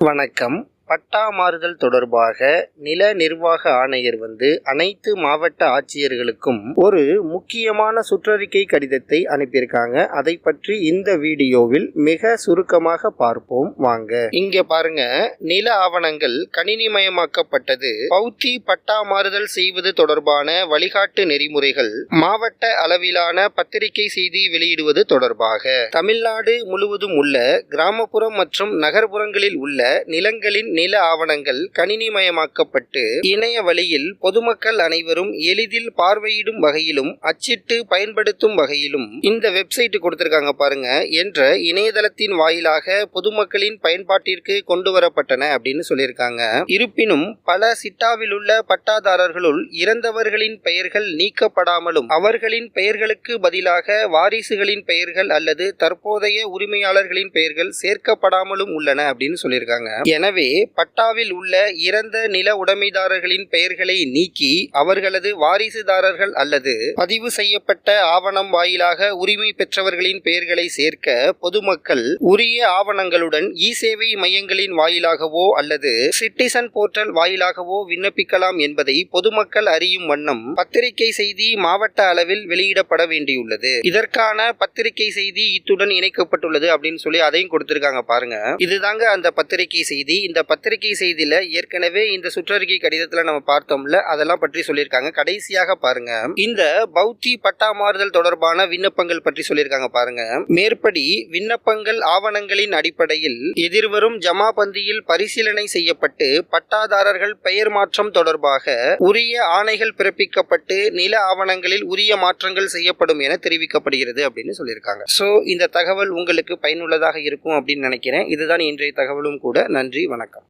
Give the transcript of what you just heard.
வணக்கம். பட்டா மாறுதல் தொடர்பாக நில நிர்வாக ஆணையர் வந்து அனைத்து மாவட்ட ஆட்சியர்களுக்கும் ஒரு முக்கியமான சுற்றறிக்கை கடிதத்தை அனுப்பியிருக்காங்க. அதை பற்றி இந்த வீடியோவில் மிக சுருக்கமாக பார்ப்போம். வாங்க. இங்க பாருங்க. நில ஆவணங்கள் கணினிமயமாக்கப்பட்டது. பௌத்தி பட்டா மாறுதல் செய்வது தொடர்பான வழிகாட்டு நெறிமுறைகள் மாவட்ட அளவிலான பத்திரிகை செய்தி வெளியிடுவது தொடர்பாக. தமிழ்நாடு முழுவதும் உள்ள கிராமப்புறம் மற்றும் நகர்ப்புறங்களில் உள்ள நிலங்களின் நில ஆவணங்கள் கணினிமயமாக்கப்பட்டு இணைய வழியில் பொதுமக்கள் அனைவரும் எளிதில் பார்வையிடும் வகையிலும் அச்சிட்டு பயன்படுத்தும் வகையிலும் இந்த வெப்சைட் கொடுத்திருக்காங்க பாருங்க என்ற இணையதளத்தின் வாயிலாக பொதுமக்களின் பயன்பாட்டிற்கு கொண்டு வரப்பட்டன அப்படின்னு சொல்லியிருக்காங்க. இருப்பினும் பல சிட்டாவில் உள்ள பட்டாதாரர்களுள் இறந்தவர்களின் பெயர்கள் நீக்கப்படாமலும் அவர்களின் பெயர்களுக்கு பதிலாக வாரிசுகளின் பெயர்கள் அல்லது தற்போதைய உரிமையாளர்களின் பெயர்கள் சேர்க்கப்படாமலும் உள்ளன அப்படின்னு சொல்லியிருக்காங்க. எனவே பட்டாவில் உள்ள இறந்த நில உடைமைதாரர்களின் பெயர்களை நீக்கி அவர்களது வாரிசுதாரர்கள் அல்லது பதிவு செய்யப்பட்ட ஆவணம் வாயிலாக உரிமை பெற்றவர்களின் பெயர்களை சேர்க்க பொதுமக்கள் உரிய ஆவணங்களுடன் இ சேவை மையங்களின் வாயிலாகவோ அல்லது சிட்டிசன் போர்ட்டல் வாயிலாகவோ விண்ணப்பிக்கலாம் என்பதை பொதுமக்கள் அறியும் வண்ணம் பத்திரிகை செய்தி மாவட்ட அளவில் வெளியிடப்பட வேண்டியுள்ளது. இதற்கான பத்திரிகை செய்தி இத்துடன் இணைக்கப்பட்டுள்ளது அப்படின்னு சொல்லி அதையும் கொடுத்திருக்காங்க பாருங்க. இதுதாங்க அந்த பத்திரிகை செய்தி. இந்த பத்திரிகை செய்தியில் ஏற்கனவே இந்த சுற்றறிக்கை கடிதத்தில் நம்ம பார்த்தோம்ல அதெல்லாம் பற்றி சொல்லியிருக்காங்க. கடைசியாக பாருங்க. இந்த பௌத்தி பட்டா மாறுதல் தொடர்பான விண்ணப்பங்கள் பற்றி சொல்லியிருக்காங்க பாருங்க. மேற்படி விண்ணப்பங்கள் ஆவணங்களின் அடிப்படையில் எதிர்வரும் ஜமாபந்தியில் பரிசீலனை செய்யப்பட்டு பட்டாதாரர்கள் பெயர் மாற்றம் தொடர்பாக உரிய ஆணைகள் பிறப்பிக்கப்பட்டு நில ஆவணங்களில் உரிய மாற்றங்கள் செய்யப்படும் என தெரிவிக்கப்படுகிறது அப்படின்னு சொல்லியிருக்காங்க. ஸோ இந்த தகவல் உங்களுக்கு பயனுள்ளதாக இருக்கும் அப்படின்னு நினைக்கிறேன். இதுதான் இன்றைய தகவலும் கூட. நன்றி வணக்கம்.